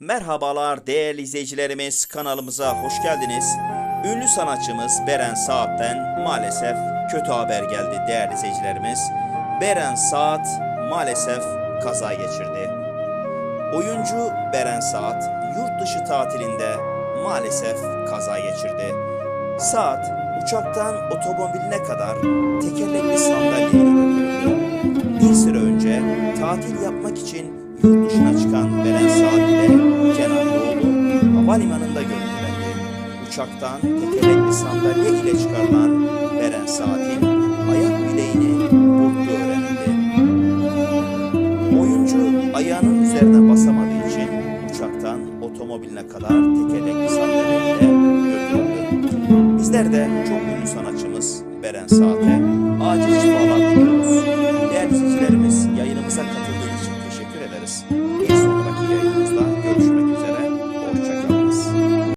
Merhabalar değerli izleyicilerimiz kanalımıza hoş geldiniz. Ünlü sanatçımız Beren Saat'ten maalesef kötü haber geldi değerli izleyicilerimiz. Beren Saat maalesef kaza geçirdi. Oyuncu Beren Saat yurt dışı tatilinde maalesef kaza geçirdi. Saat uçaktan otomobiline kadar tekerlekli sandalyeyle götürüldü. Bir süre önce tatil yapmak için yurt dışına çıkan Beren havalimanında görüntülendi. Uçaktan tekerlekli sandalye ile çıkarılan Beren Saat'in ayak bileğini burktuğu öğrenildi. Oyuncu ayağının üzerine basamadığı için uçaktan otomobiline kadar tekerlekli sandalyeyle götürüldü. Bizler de çok ünlü sanatçımız Beren Saat'e acil şifalar